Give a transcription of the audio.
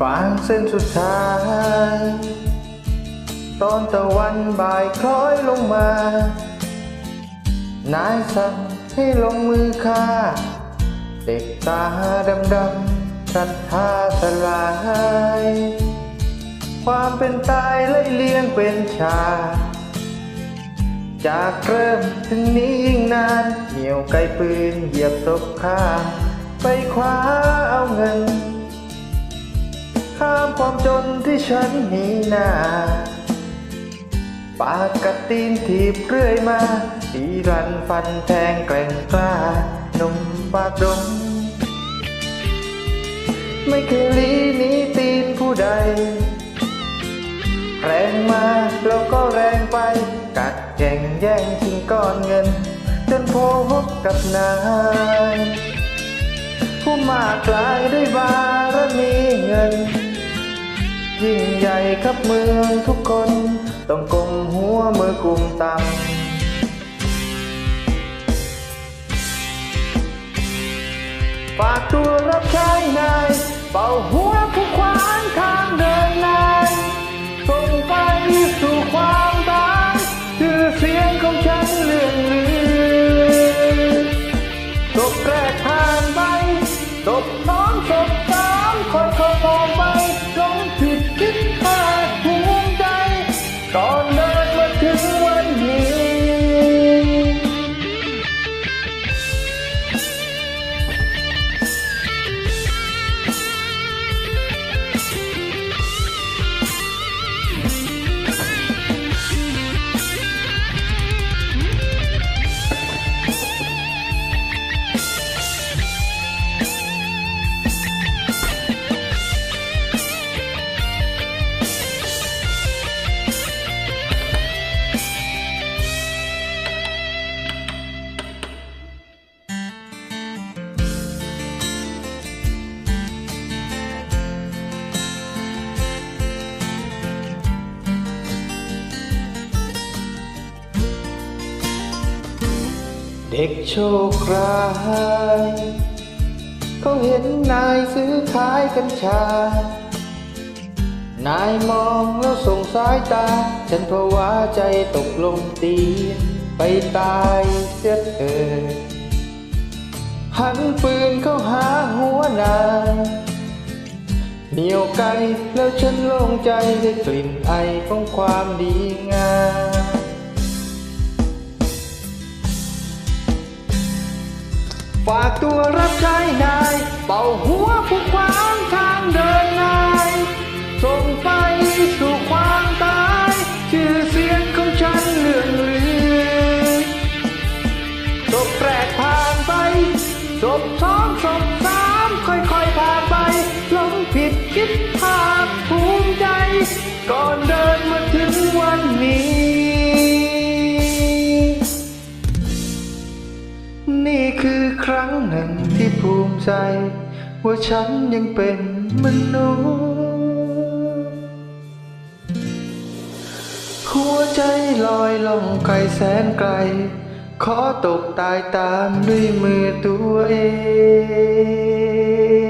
ฟางเส้นสุดท้าย ตอนตะวันบ่ายคล้อยลงมา นายสั่งให้ลงมือฆ่า เด็กตาดำดำๆศรัทธาสลาย ความเป็นตายไล่เลี้ยงเป็นชา จากเริ่มถึงนี้ยิ่งนาน เหนียวไกลปืนเหยียบศพข้าไปคว้าเอาเงิน ที่ฉันหนีหน้า ปากกัดตีนถีบเรื่อยมาตีรันฟันแทงแกร่งกล้าหนุ่มปากดงไม่เคยลีหนีตีนผู้ใด แรงมาแล้วก็แรงไป กัดแย่งแย่งชิงก้อนเงิน จนพบกับนายผู้มากลายด้วยบารมีเงิน ยิ่งใหญ่ครับเมืองทุกคน ต้องกลมหัวมือกุมต่ำฝากตัวรับใช้นายเป่าหัวผู้ขวางทางเดินนายส่งไปสู่ความตายชื่อเสียงของฉันเลื่องลือศพแรกผ่านไปศพสองศพสามค่อยๆมองไป ด็กโชคร้ายเขาเห็นนายซื้อขายกัญชานายมองแล้วส่งสายตา ฉันภาวะใจตกลงตีไปตายเสียเถิดหันปืนเข้าหาหัวนายเหนียวไกลแล้วฉันโล่งใจได้กลิ่นไอของความดีงาม ฝากตัวรับใช้นาย ภูมิใจ ว่าฉันยังเป็นมนุษย์หัวใจลอยล่องไกลแสนไกล ขอตกตายตามด้วยมือตัวเอง